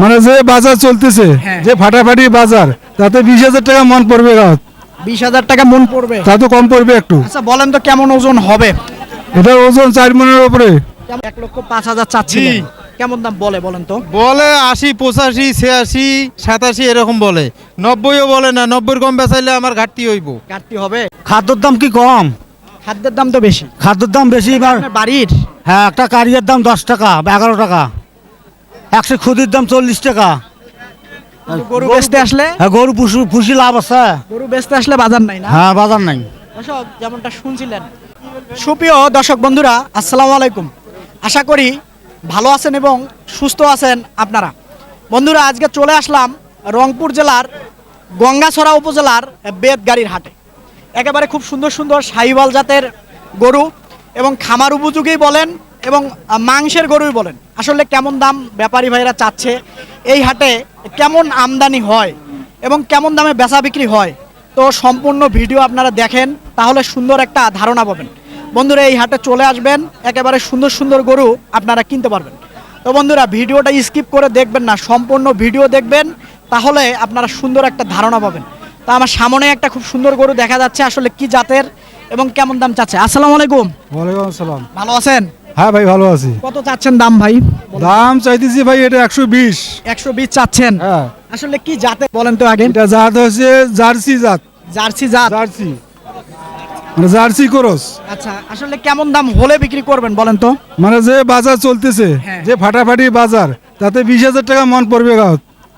মানে যে বাজার চলতেছে হ্যাঁ। যে ফাটাফাটি বাজার তাতে বিশ হাজার টাকা মন পড়বে বিশ হাজার টাকা মন পড়বে? তা তো কম পড়বে একটু। আচ্ছা বলেন তো কেমন ওজন হবে? এটার ওজন চার মনের উপরে। এক লক্ষ পাঁচ হাজার চাচ্ছিলেন। কেমন দাম বলে বলেন তো? বলে আশি পঁচাশি ছিয়াশি সাতাশি এরকম বলে। নব্বইও বলে না নব্বইয়ের কম বেচাইলে আমার ঘাটতি হইব। ঘাটতি হবে? খাদ্যর দাম কি কম? খাদ্যের দাম তো বেশি। খাদ্যর দাম বেশি এবার বাড়ির? হ্যাঁ একটা কারিয়ার দাম দশ টাকা বা এগারো টাকা। একশো খুদির দাম চল্লিশ টাকা। গরু বেচতে আসলে? হ্যাঁ গরু পুষি পুষি লাভ আছে। গরু বেচতে আসলে বাজার নাই না? হ্যাঁ বাজার নাই। দর্শক যেমনটা শুনছিলেন। সুপ্রিয় দর্শক বন্ধুরা আসসালামু আলাইকুম। আশা করি ভালো আছেন এবং সুস্থ আছেন আপনারা। বন্ধুরা আজকে চলে আসলাম রংপুর জেলার গঙ্গাছড়া উপজেলার বেদগাড়ির হাটে। একেবারে খুব সুন্দর সুন্দর সাহিওয়াল জাতের গরু এবং খামার উপযোগী বলেন এবং মাংসের গরুই বলেন। আসলে কেমন দাম ব্যাপারী ভাইরা চাচ্ছে এই হাটে কেমন আমদানি হয় এবং কেমন দামে বেচা বিক্রি হয় তো সম্পূর্ণ ভিডিও আপনারা দেখেন তাহলে সুন্দর একটা ধারণা পাবেন। বন্ধুরা এই হাটে চলে আসবেন একেবারে সুন্দর সুন্দর গরু আপনারা কিনতে পারবেন। তো বন্ধুরা ভিডিওটা স্কিপ করে দেখবেন না সম্পূর্ণ ভিডিও দেখবেন তাহলে আপনারা সুন্দর একটা ধারণা পাবেন। তা আমার সামনে একটা খুব সুন্দর গরু দেখা যাচ্ছে আসলে কি জাতের এবং কেমন দাম চাচ্ছে। আসসালামু আলাইকুম। ওয়ালাইকুম আসসালাম। ভালো আছেন? হ্যাঁ ভাই ভালো আছি। কত চাচ্ছেন দাম ভাই? দাম চাইতেছি ভাই এটা একশো বিশ। একশো বিশ চাচ্ছেন? হ্যাঁ। আসলে কি জাতের বলেন তো আগে? এটা জাত হচ্ছে জার্সি জাত। জার্সি জাত? জার্সি। মানে জার্সি করস। আচ্ছা আসলে কেমন দাম হলে বিক্রি করবেন বলেন তো? মানে যে বাজার চলতেছে হ্যাঁ। যে ফাটাফাটি বাজার তাতে বিশ হাজার টাকা মন পড়বে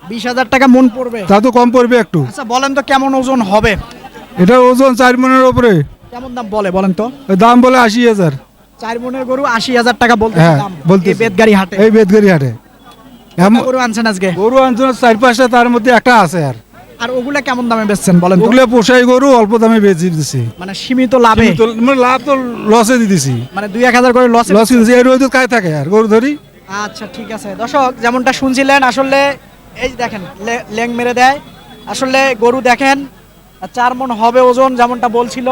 বিশ হাজার টাকা মন পড়বে? তা তো কম পড়বে একটু। আচ্ছা বলেন তো কেমন ওজন হবে? এটার ওজন চার মনের উপরে। কেমন দাম বলে বলেন তো? দাম বলে আশি হাজার। চার মনের গরু আশি হাজার টাকা বলতে হ্যাঁ বলতে বেদগাড়ি হাটে। এই বেদগাড়ি হাটে। গরু আনছেন আজকে? গরু আনছিল চার পাঁচটা তার মধ্যে একটা আছে আর। আর ওগুলা কেমন দামে বেচছেন বলেন তো? ওগুলো পোষাই গরু অল্প দামে বেচে দিতেছি মানে সীমিত লাভে? মানে লাভ তো লসে দিতেছি মানে দুই এক হাজার করে লস লস দিতেছি এর তো কায় থাকে আর গরু ধরি। আচ্ছা ঠিক আছে। দর্শক যেমনটা শুনছিলেন আসলে এই দেখেন লে- লেং মেরে দেয়। আসলে গরু দেখেন চার মন হবে ওজন যেমনটা বলছিল।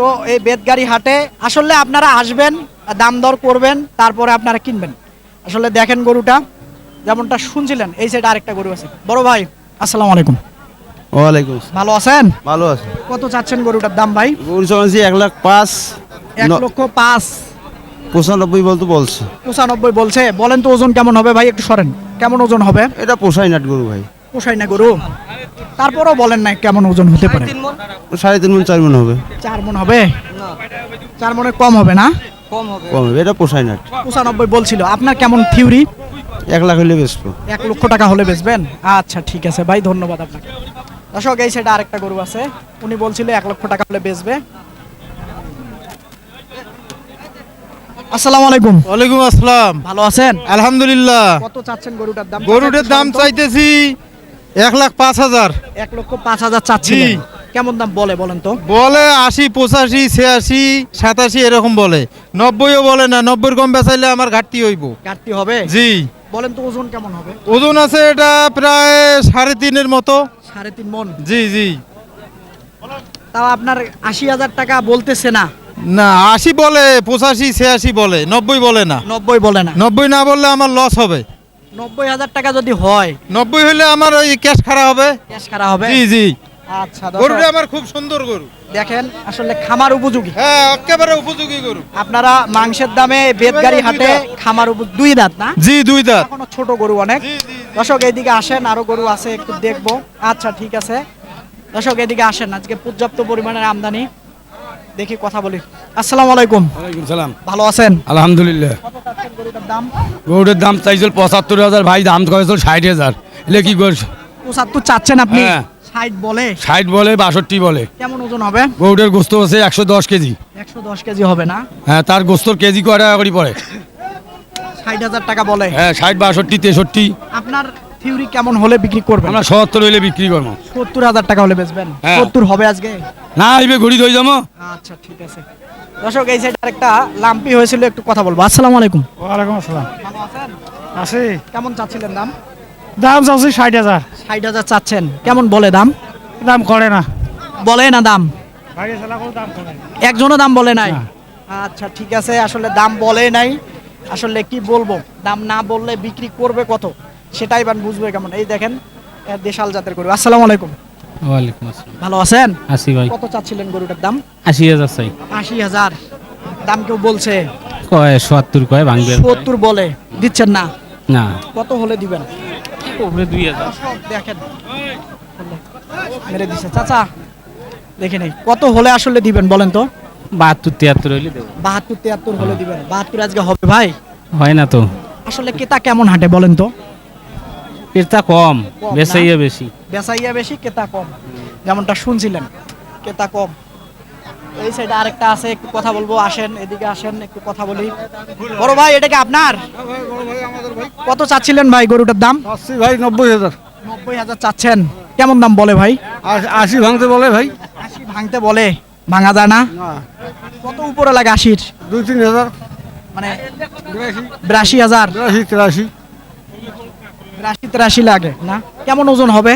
তো এই বেদগাড়ি হাটে আসলে আপনারা আসবেন দাম দর করবেন তারপরে আপনারা কিনবেন। আসলে দেখেন গরুটা যেমনটা শুনছিলেন এই সাইডে আরেকটা গরু আছে। বড় ভাই আসসালামু আলাইকুম। ওয়ালাইকুম ভালো আছেন? ভালো আছে। কত চাচ্ছেন গরুটার দাম ভাই? গরু চালাচ্ছি এক লাখ পাঁচ এক লক্ষ পাঁচ। পঁচানব্বই বলতে বলছে। পঁচানব্বই বলছে। বলেন তো ওজন কেমন হবে ভাই একটু সরেন। কেমন ওজন হবে? এটা পোষাই নাট গরু ভাই। পোষাই না গরু। তারপরেও বলেন না কেমন ওজন হতে পারে। সাড়ে তিন মন। চার মন হবে। চার মন হবে? চার মনে কম হবে না? কম হবে। এটা পোষাই নাট পঁচানব্বই বলছিল। আপনার কেমন থিওরি? এক লাখ হইলে বেচবো। এক লক্ষ টাকা হলে বেচবেন? আচ্ছা ঠিক আছে ভাই ধন্যবাদ আপনাকে। দর্শক এই সাইডে আরেকটা গরু আছে। উনি বলছিল এক লক্ষ টাকা হলে বেচবে। আসসালামু আলাইকুম। ওয়ালাইকুম আসসালাম। ভালো আছেন? আলহামদুলিল্লাহ। কত চাচ্ছেন গরুটার দাম? গরুটার দাম চাইতেছি এক লাখ পাঁচ হাজার। এক লক্ষ পাঁচ হাজার চাচ্ছিলেন। কেমন দাম বলে বলেন তো? বলে আশি পঁচাশি ছিয়াশি সাতাশি এরকম বলে। নব্বইও বলে না নব্বইয়ের কম বেচাইলে আমার ঘাটতি হইব। ঘাটতি হবে? জি। বলেন তো ওজন কেমন হবে? ওজন আছে এটা প্রায় সাড়ে তিনের মতো। সাড়ে তিন মন? জি জি। তাও আপনার আশি হাজার টাকা বলতেছে না। না আশি বলে পঁচাশি ছিয়াশি বলে নব্বই বলে না। নব্বই বলে না। নব্বই না বললে আমার লস হবে। নব্বই হাজার টাকা যদি হয় নব্বই হলে আমার ওই ক্যাশ হবে। ক্যাশ হবে? জি জি। আচ্ছা গরুটা আমার খুব সুন্দর গরু। দেখেন আসলে খামার উপযোগী। হ্যাঁ একেবারে উপযোগী গরু। আপনারা মাংসের দামে বেদগাড়ি হাটে খামার দুই দাঁত না? জি দুই দাঁত। এখনও ছোট গরু অনেক। দর্শক এইদিকে আসেন আরও গরু আছে একটু দেখব। আচ্ছা ঠিক আছে। দর্শক এদিকে আসেন আজকে পর্যাপ্ত পরিমাণের আমদানি। দেখি কথা বলি। আসসালামু আলাইকুম। ওয়ালাইকুম সালাম। ভালো আছেন? আলহামদুলিল্লাহ। দাম? গরুটার দাম চাইছিল পঁচাত্তর হাজার ভাই দাম করেছিল ষাট হাজার। এলে কি করছ? পঁচাত্তর চাচ্ছেন আপনি? হ্যাঁ। ষাট বলে? ষাট বলে বাষট্টি বলে। কেমন ওজন হবে? গরুটার গোস্ত আছে একশো দশ কেজি। একশো দশ কেজি হবে না? হ্যাঁ তার গোস্তর কেজি কয় টাকা করে পড়ে? ষাট হাজার টাকা বলে। হ্যাঁ ষাট বাষট্টি তেষট্টি। আপনার থিওরি কেমন হলে বিক্রি করবেন? আমরা সত্তর হইলে বিক্রি করব। সত্তর হাজার টাকা হলে বেচবেন? হ্যাঁ। সত্তর হবে আজকে? না আইবে ঘড়ি ধরে যাব। আচ্ছা ঠিক আছে। দর্শক এই সাইড আরেকটা লাম্পি হয়েছিল একটু কথা বলব। আসসালামু আলাইকুম। ওয়ালাইকুম আসসালাম। ভালো আছেন? আছে। কেমন চাচ্ছিলেন দাম? দাম চাচ্ছি ষাট হাজার। ষাট হাজার চাচ্ছেন। কেমন বলে দাম? দাম করে না। বলে না দাম? গাড়ি চালা করে দাম করে একজনও দাম বলে নাই? আচ্ছা ঠিক আছে। আসলে দাম বলে নাই। আসলে কি বলব? দাম না বললে বিক্রি করবে কত? সেটাই বান বুঝবে কেমন। এই দেখেন দেশাল জাতের গরু। আসসালামু আলাইকুম। ওয়ালাইকুম আসসালাম। ভালো আছেন? আসি ভাই। কত চাচ্ছিলেন গরুটার দাম? আশি হাজার চাই। আশি হাজার। দাম কেউ বলছে? কয় সোয়াত্তর কয় ভাঙবে সত্তর বলে। দিচ্ছেন না? না। কত হলে দিবেন? উপরে দুই হাজার। দেখেন। মেরে দিছে। চাচা দেখে নেই। কত হলে আসলে দিবেন বলেন তো? বাহাত্তর তিয়াত্তর হইলে দেবো। বাহাত্তর তিয়াত্তর হলে দিবেন। বাহাত্তর আজকে হবে ভাই? হয় না তো। আসলে কেতা কেমন হাঁটে বলেন তো? পেটটা কম বেচাইয়া বেশি। বেচাইয়া বেশি কেতা কম। যেমনটা শুনছিলেন কেতা কম। এই সাইডে আরেকটা আছে একটু কথা বলব আসেন এদিকে আসেন একটু কথা বলি। বড় ভাই এটা কি আপনার? কত চাচ্ছিলেন ভাই গরুটার দাম? আশি ভাই নব্বই হাজার। নব্বই হাজার চাচ্ছেন। কেমন দাম বলে ভাই? আশ- আশি ভাঙতে বলে ভাই। আশি ভাঙতে বলে ভাঙা যায় না? কত উপরে লাগে আশির? দুই তিন হাজার। মানে বিরাশি হাজার? বিরাশি তিরাশি। তিরাশি লাগে না? কেমন ওজন হবে?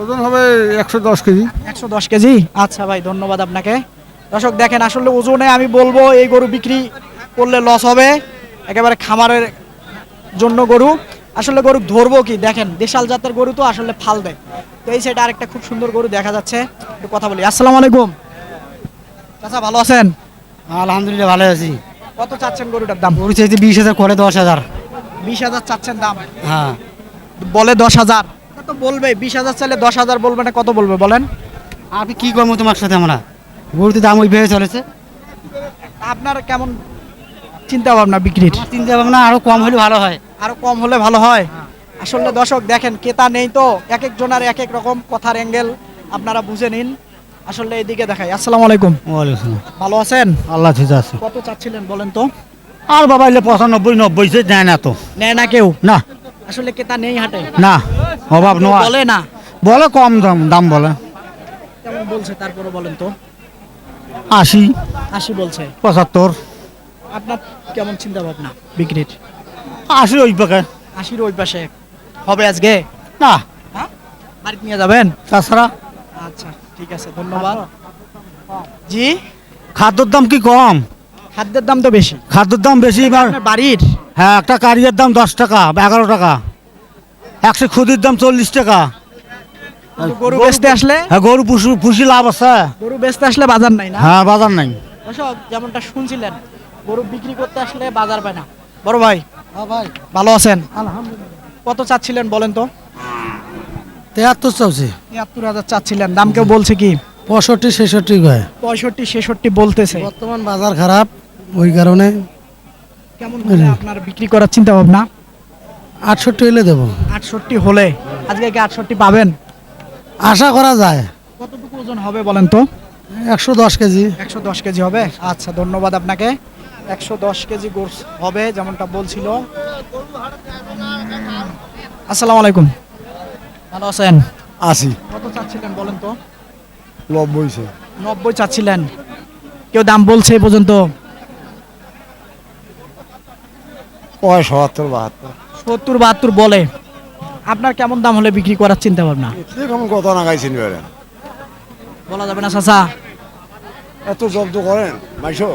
ওজন হবে একশো দশ কেজি। একশো দশ কেজি? আচ্ছা ভাই ধন্যবাদ আপনাকে। দর্শক দেখেন আসলে ওজনে আমি বলব এই গরু বিক্রি করলে লস হবে। একেবারে খামারের জন্য গরু। আসলে গরু ধরবো কি? দেখেন দেশাল জাতের গরু তো আসলে ফাল দেয়। তো এই সাইডে আরেকটা খুব সুন্দর গরু দেখা যাচ্ছে। একটু কথা বলি। আসসালামু আলাইকুম। চাচা ভালো আছেন? আলহামদুলিল্লাহ ভালো আছি। কত চাচ্ছেন গরুটার দাম? গরু চাইতে বিশ হাজার করে দশ হাজার। বিশ হাজার চাচ্ছেন দাম। হ্যাঁ। বলে দশ হাজার। তো বলবে বিশ হাজার চাইলে দশ হাজার বলবে না কত বলবে বলেন? আপনি কি করব তোমার সাথে আমরা? গরুতে দাম ওই ভেবে চলেছে। আপনার কেমন চিন্তা ভাবনা বিক্রির? চিন্তা ভাবনা আরও কম হলে ভালো হয়। আরও কম হলে ভালো হয়? আসলে দর্শক দেখেন কেতা নেই তো এক একজনের এক এক রকম কথার অ্যাঙ্গেল আপনারা বুঝে নিন। আসলে এইদিকে দেখাই। আসসালামু আলাইকুম। ওয়ালাইকুম। ভালো আছেন? আল্লাহ ঠিক আছে। কত চাচ্ছিলেন বলেন তো? আর বাবা এলে পঁচানব্বই নব্বই সে নেয় না তো। নেয় না কেউ? না। আসলে ক্রেতা নেই হাটে। না অভাব নয়। বলে না। বলে কম দাম দাম বলে। কেমন বলছে তারপরে বলেন তো? আশি। আশি বলছে। পঁচাত্তর। আপনার কেমন চিন্তা ভাবনা বিক্রির? আশি ওই পাকে আশির ওই পাশে। হবে আজকে? না। হ্যাঁ? বাড়িতে নিয়ে যাবেন? তাছাড়া? আচ্ছা ঠিক আছে ধন্যবাদ। জি? খাদ্যর দাম কি কম? খাদ্যের দাম তো বেশি। খাদ্যর দাম বেশি এবার বাড়ির? হ্যাঁ একটা কারিয়ার দাম দশ টাকা বা এগারো টাকা। একশো খুদির দাম চল্লিশ টাকা। গরু বেচতে আসলে? হ্যাঁ গরু পুষু পুষি লাভ আছে। গরু বেচতে আসলে বাজার নাই না? হ্যাঁ বাজার নাই। দর্শক যেমনটা শুনছিলেন গরু বিক্রি করতে আসলে বাজার পায় না। বড় ভাই ভাই। ভালো আছেন? কত চাচ্ছিলেন বলেন তো? তেহাত্তর চলছে তিয়াত্তর হাজার চাচ্ছিলেন দাম কেউ বলছে কি? পঁয়ষট্টি ছেষট্টি পঁয়ষট্টি ছেষট্টি বলতেছে। বর্তমান বাজার খারাপ ওই কারণে কেমন হলে আপনার বিক্রি করার চিন্তা ভাবনা আটষট্টি হলে দেবো। আটষট্টি হলে? আজকে কি আটষট্টি পাবেন? আশা করা যায়। কতটুকু ওজন হবে বলেন তো? একশো দশ কেজি। একশো দশ কেজি হবে? আচ্ছা ধন্যবাদ আপনাকে। একশো দশ কেজি গোস হবে যেমনটা বলছিল। আসসালামু আলাইকুম। ভালো আছেন? আশি কত চাচ্ছিলেন বলেন তো? নব্বই নব্বই চাচ্ছিলেন। কেউ দাম বলছে এই পর্যন্ত? কয় সত্তর বাহাত্তর। সত্তর বাহাত্তর বলে। আপনার কেমন দাম হলে বিক্রি করার চিন্তা ভাবনা কত বলা যাবে না চাচা। এত জব্দ করেন মাইশো?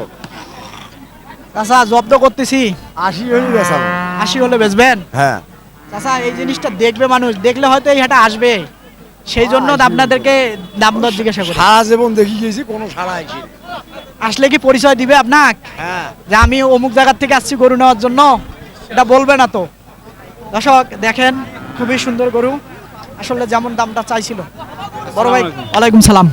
চাচা জব্দ করতেছি। আশি হলে আশি হলে বেচবেন? হ্যাঁ। চাচা এই জিনিসটা দেখবে মানুষ। দেখলে হয়তো এই হাটে আসবে। সেই জন্য আপনাদেরকে দাম দর জিজ্ঞাসা করি। সারা জীবন দেখি গেছি কোনো সারা আইছি আসলে কি পরিচয় দিবে আপনাক? হ্যাঁ। যে আমি অমুক জায়গার থেকে আসছি গরু নেওয়ার জন্য। এটা বলবে না তো। দর্শক দেখেন খুবই সুন্দর গরু। আসলে যেমন দামটা চাইছিল। বড় ভাই ওয়ালাইকুম সালাম।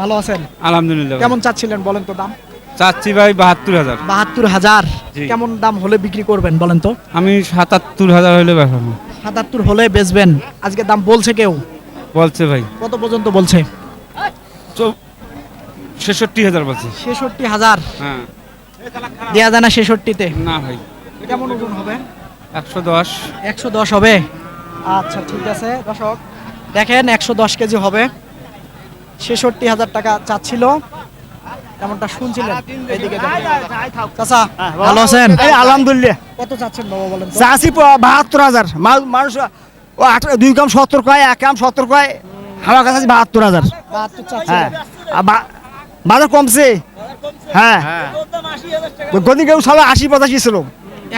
ভালো আছেন? আলহামদুলিল্লাহ। কেমন চাচ্ছিলেন বলেন তো দাম? চাচ্ছি ভাই বাহাত্তর হাজার। বাহাত্তর হাজার। কেমন দাম হলে বিক্রি করবেন বলেন তো? আমি সাতাত্তর হাজার হইলে বেচাবো। সাতাত্তর হলে বেচবেন। আজকে দাম বলছে কেউ? বলছে ভাই। কত পর্যন্ত বলছে? ছেষট্টি হাজার বলছে। ছেষট্টি হাজার। হ্যাঁ। দেওয়া যায় না ছেষট্টিতে। না ভাই। কেমন ওজন হবে? একশো দশ। একশো দশ হবে? আচ্ছা ঠিক আছে। দর্শক দেখেন একশো দশ কেজি হবে। ছেষট্টি হাজার টাকা চাচ্ছিল। তেমনটা শুনছিলেন? এইদিকে দেখেন। চাচা ভালো আছেন? আলহামদুলিল্লাহ। কত চাচ্ছেন বাবা বলেন? চাষি বাহাত্তর হাজার। মানুষ ও আট দুই কাম সত্তর কয় এক কাম সত্তর কয় আমার কাছে আছে বাহাত্তর হাজার। হ্যাঁ। বা- বাজার কমছে? হ্যাঁ। গদিন কেউ সবাই আশি পঁচাশি ছিল।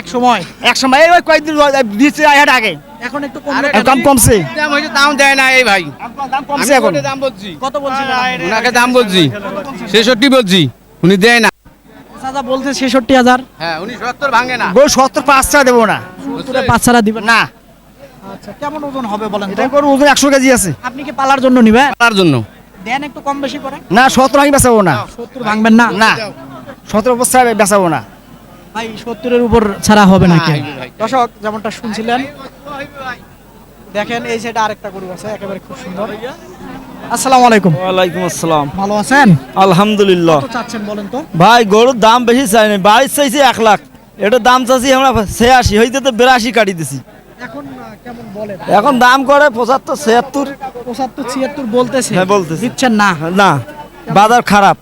এক সময়। এক সময় এই ওই কয়েকদিন দিচ্ছে আয়াট আগে। এখন একটু কম এখন দাম কমছে। দাম দেয় না এই ভাই। দাম কমছে এখন। দাম বলছি? কত বলছিল ওনাকে দাম বলছি। ছেষট্টি বলছি। উনি দেয় না। চাচা বলছে ছেষট্টি হাজার। হ্যাঁ উনি সত্তর ভাঙে না। গরু সত্তর পাঁচ টাকা দেবো না। সত্তরে পাঁচ ছাড়া দিবেন। না। আচ্ছা কেমন ওজন হবে বলেন এটা গরু ওজন একশো কেজি আছে। আপনি কি পালার জন্য নিবেন? তার জন্য। দেন একটু কম বেশি করে। না সত্তর আমি বেচাবো না। সত্তর ভাঙবেন না? না। সত্তর অবস্থা বেচাবো না। ভাই সত্তরের উপর ছাড়া হবে নাকি? দর্শক যেমনটা শুনছিলেন দেখেন এই সাইডে আরেকটা গরু আছে একেবারে খুব সুন্দর। আসসালামু আলাইকুম। ওয়ালাইকুম আসসালাম। ভালো আছেন? আলহামদুলিল্লাহ। কত চাচ্ছেন বলেন তো? ভাই গরুর দাম বেশি চাই না বাড়ির চাইছি এক লাখ। এটা দাম চাইছি আমরা ছিয়াশি হইতে তো বিরাশি কাটি দিছি। এখন কেমন বলেন? এখন দাম করে পঁচাত্তর ছিয়াত্তর। পঁচাত্তর ছিয়াত্তর বলতেছে। হ্যাঁ, বলতেছে। দিচ্ছেন না? না বাজার খারাপ।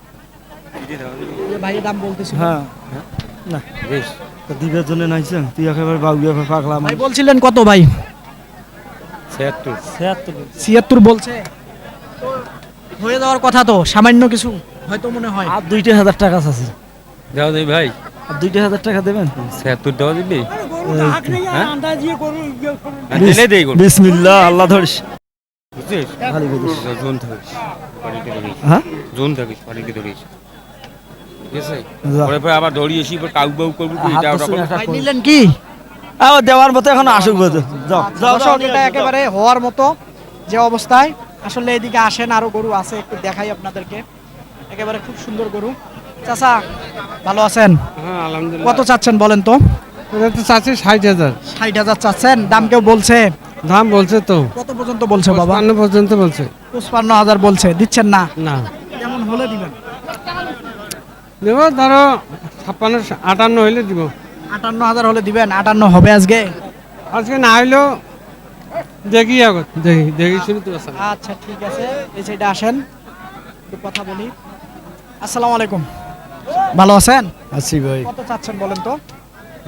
যে ভাই দাম বলতেছে। হ্যাঁ। না। বেশ। তো দিবের জন্য নাইছে। তুই একেবারে বাউলিয়া পাকলাম ভাই বলছিলেন কত ভাই? ছিয়াত্তর। ছিয়াত্তর। বলছে। হয়ে যাওয়ার কথা তো সামান্য কিছু হয়তো মনে হয়। আর দুইটা হাজার টাকা আছে। দেওয়া যাবে ভাই। আর দুইটা হাজার টাকা দেবেন? ছিয়াত্তর দেওয়া দিবি। বিসমিল্লাহ আল্লাহ ধরিস। বুঝছিস? জোন থাকিস হ্যাঁ? জোন থাকিস পানিতে ধরিস। পরে পরে আবার দৌড়ি এসি পরে কাউ বাউ করবি এটা ওটা শুনে করবি। একটা ভাই কই। নিলেন কি? আহ, দেওয়ার মতো এখন আসুক যাও যাও এটা একেবারে হওয়ার মতো যে অবস্থায়। আসলে এদিকে আসেন আরও গরু আছে একটু দেখাই আপনাদেরকে। একেবারে খুব সুন্দর গরু। চাচা ভালো আছেন? হ্যাঁ কত চাচ্ছেন বলেন তো? চাচ্ছি ষাট হাজার। ষাট হাজার চাচ্ছেন? দাম কেউ বলছে? দাম বলছে তো। কত পর্যন্ত বলছে বাবা? পর্যন্ত বলছে। পঁচপান্ন হাজার বলছে। দিচ্ছেন না? না। কেমন হলে দিবেন? দেবো ধরো ছাপ্পান্ন আটান্ন হইলে দিব। আটান্ন হাজার হলে দিবেন আটান্ন হবে আজকে? আজকে না হইলেও দেখি আগত দেখি দেখি শুনি তো আচ্ছা ঠিক আছে এই সাইডে আসেন একটু কথা বলি। আসসালামু আলাইকুম। ভালো আছেন? আছি ভাই। কত চাচ্ছেন বলেন তো?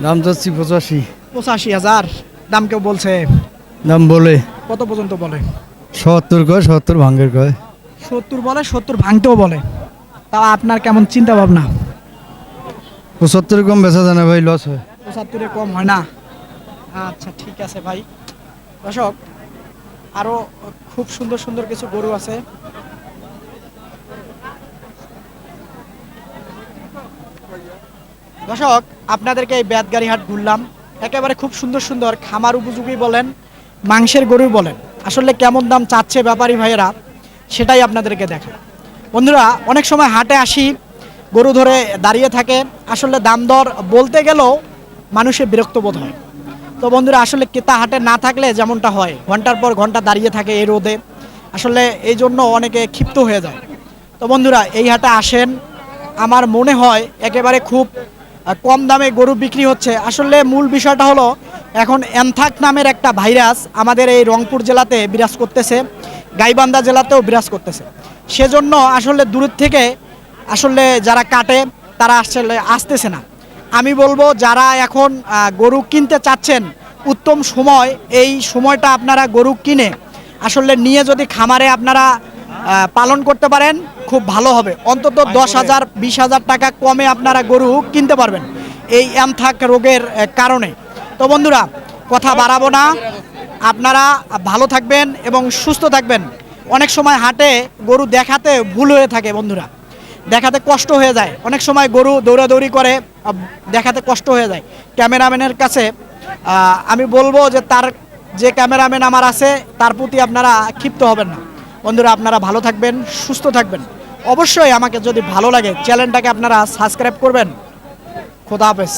দাম চাচ্ছি পঁচাশি। পঁচাশি হাজার। দাম কেউ বলছে? দাম বলে। কত পর্যন্ত বলে? সত্তর কয় সত্তর ভাঙ্গের কয়। সত্তর বলে সত্তর ভাঙতেও বলে। তা আপনার কেমন চিন্তা ভাবনা পঁচাত্তর কম বেচা যায় না ভাই লস হয়। পঁচাত্তরে কম হয় না? আচ্ছা ঠিক আছে ভাই। দর্শক আরও খুব সুন্দর সুন্দর কিছু গরু আছে। দর্শক আপনাদেরকে এই বেতগাড়ি হাট ঘুরলাম। একেবারে খুব সুন্দর সুন্দর খামার উপযোগী বলেন মাংসের গরু বলেন। আসলে কেমন দাম চাচ্ছে ব্যাপারী ভাইয়েরা সেটাই আপনাদেরকে দেখা বন্ধুরা, অনেক সময় হাটে আসি, গরু ধরে দাঁড়িয়ে থাকে। আসলে দাম দর বলতে গেলেও মানুষের বিরক্ত বোধ হয়। তো বন্ধুরা, আসলে ক্রেতা হাটে না থাকলে যেমনটা হয়, ঘণ্টার পর ঘণ্টা দাঁড়িয়ে থাকে এই রোদে। আসলে এই জন্য অনেকে ক্ষিপ্ত হয়ে যায়। তো বন্ধুরা, এই হাটে আসেন, আমার মনে হয় একেবারে খুব কম দামে গরু বিক্রি হচ্ছে। আসলে মূল বিষয়টা হলো, এখন অ্যানথাক নামের একটা ভাইরাস আমাদের এই রংপুর জেলাতে বিরাজ করতেছে। গাইবান্ধা জেলাতেও বিরাজ করতেছে। সেজন্য আসলে দূরের থেকে আসলে যারা কাটে তারা আসলে আসতেছে না। আমি বলব যারা এখন গরু কিনতে চাচ্ছেন উত্তম সময় এই সময়টা আপনারা গরু কিনে আসলে নিয়ে যদি খামারে আপনারা পালন করতে পারেন খুব ভালো হবে। অন্তত দশ হাজার বিশ হাজার টাকা কমে আপনারা গরু কিনতে পারবেন। এই অ্যামথাক রোগের কারণে। তো বন্ধুরা কথা বাড়াবো না। আপনারা ভালো থাকবেন এবং সুস্থ থাকবেন। অনেক সময় হাটে গরু দেখাতে ভুল হয়ে থাকে বন্ধুরা। দেখাতে কষ্ট হয়ে যায়। অনেক সময় গরু দৌড়াদৌড়ি করে দেখাতে কষ্ট হয়ে যায়। ক্যামেরাম্যানের কাছে আমি বলব যে তার যে ক্যামেরাম্যান আমার আছে, তার প্রতি আপনারা ক্ষিপ্ত হবেন না। বন্ধুরা, আপনারা ভালো থাকবেন, সুস্থ থাকবেন। অবশ্যই আমাকে যদি ভালো লাগে, চ্যানেলটাকে আপনারা সাবস্ক্রাইব করবেন। খোদা হাফেজ।